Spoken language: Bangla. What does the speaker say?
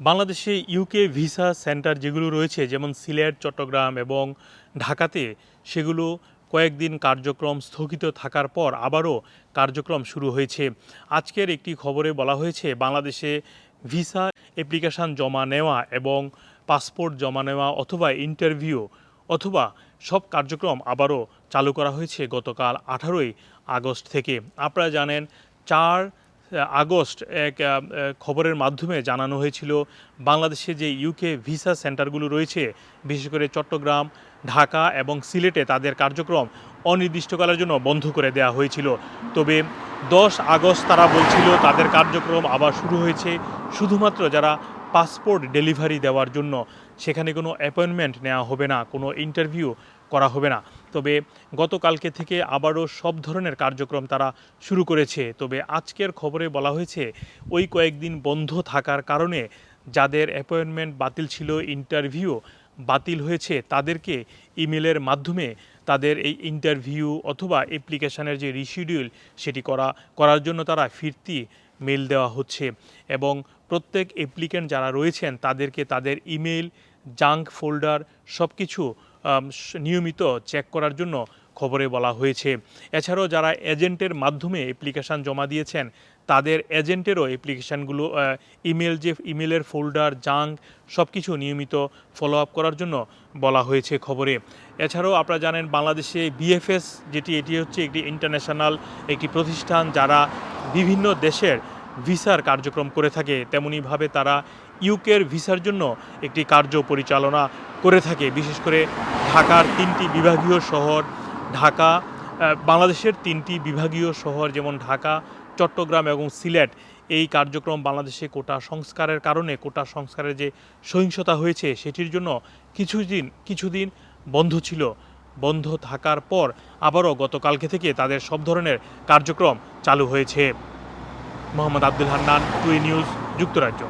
বাংলাদেশে ইউকে ভিসা সেন্টার যেগুলো রয়েছে, যেমন সিলেট, চট্টগ্রাম এবং ঢাকাতে, সেগুলো কয়েকদিন কার্যক্রম স্থগিত থাকার পর আবারও কার্যক্রম শুরু হয়েছে। আজকের একটি খবরে বলা হয়েছে, বাংলাদেশে ভিসা অ্যাপ্লিকেশন জমা নেওয়া এবং পাসপোর্ট জমা নেওয়া অথবা ইন্টারভিউ অথবা সব কার্যক্রম আবারও চালু করা হয়েছে গতকাল আঠারোই আগস্ট থেকে। আপনারা জানেন, চার আগস্ট এক খবরের মাধ্যমে জানানো হয়েছিল, বাংলাদেশে যে ইউকে ভিসা সেন্টারগুলো রয়েছে, বিশেষ করে চট্টগ্রাম, ঢাকা এবং সিলেটে তাদের কার্যক্রম অনির্দিষ্টকালের জন্য বন্ধ করে দেওয়া হয়েছিল। তবে দশ আগস্ট তারা বলছিল তাদের কার্যক্রম আবার শুরু হয়েছে, শুধুমাত্র যারা পাসপোর্ট ডেলিভারি দেওয়ার জন্য। সেখানে কোনো অ্যাপয়েন্টমেন্ট নেওয়া হবে না, কোনো ইন্টারভিউ করা হবে না। তবে গতকালকে থেকে আবারও সব ধরনের কার্যক্রম তারা শুরু করেছে। তবে আজকের খবরে বলা হয়েছে, ওই কয়েকদিন বন্ধ থাকার কারণে যাদের অ্যাপয়েন্টমেন্ট বাতিল ছিল, ইন্টারভিউ বাতিল হয়েছে, তাদেরকে ইমেলের মাধ্যমে তাদের এই ইন্টারভিউ অথবা অ্যাপ্লিকেশনের যে রিশিডিউল সেটি করা, করার জন্য তারা ফিরতি মেল দেওয়া হচ্ছে এবং প্রত্যেক অ্যাপ্লিকেন্ট যারা রয়েছেন তাদেরকে তাদের ইমেল জাঙ্ক ফোল্ডার সব কিছু নিয়মিত চেক করার জন্য খবরে বলা হয়েছে। এছাড়াও যারা এজেন্টের মাধ্যমে অ্যাপ্লিকেশান জমা দিয়েছেন, তাদের এজেন্টেরও অ্যাপ্লিকেশানগুলো ইমেল যে ইমেলের ফোল্ডার জাঙ্ক সব কিছু নিয়মিত ফলো আপ করার জন্য বলা হয়েছে খবরে। এছাড়াও আপনারা জানেন, বাংলাদেশে বিএফএস যেটি, এটি হচ্ছে একটি ইন্টারন্যাশনাল একটি প্রতিষ্ঠান যারা বিভিন্ন দেশের ভিসার কার্যক্রম করে থাকে, তেমনিভাবে তারা ইউকের ভিসার জন্য একটি কার্য পরিচালনা করে থাকে, বিশেষ করে ঢাকার তিনটি বিভাগীয় শহর। ঢাকা বাংলাদেশের তিনটি বিভাগীয় শহর যেমন ঢাকা, চট্টগ্রাম এবং সিলেট। এই কার্যক্রম বাংলাদেশে কোটা সংস্কারের কারণে, কোটা সংস্কারের যে সহিংসতা হয়েছে সেটির জন্য কিছুদিন কিছুদিন বন্ধ ছিল। বন্ধ থাকার পর আবারও গতকালকে থেকে তাদের সব ধরনের কার্যক্রম চালু হয়েছে। মোহাম্মদ আব্দুল হান্নান টুই নিউজ, যুক্তরাজ্য।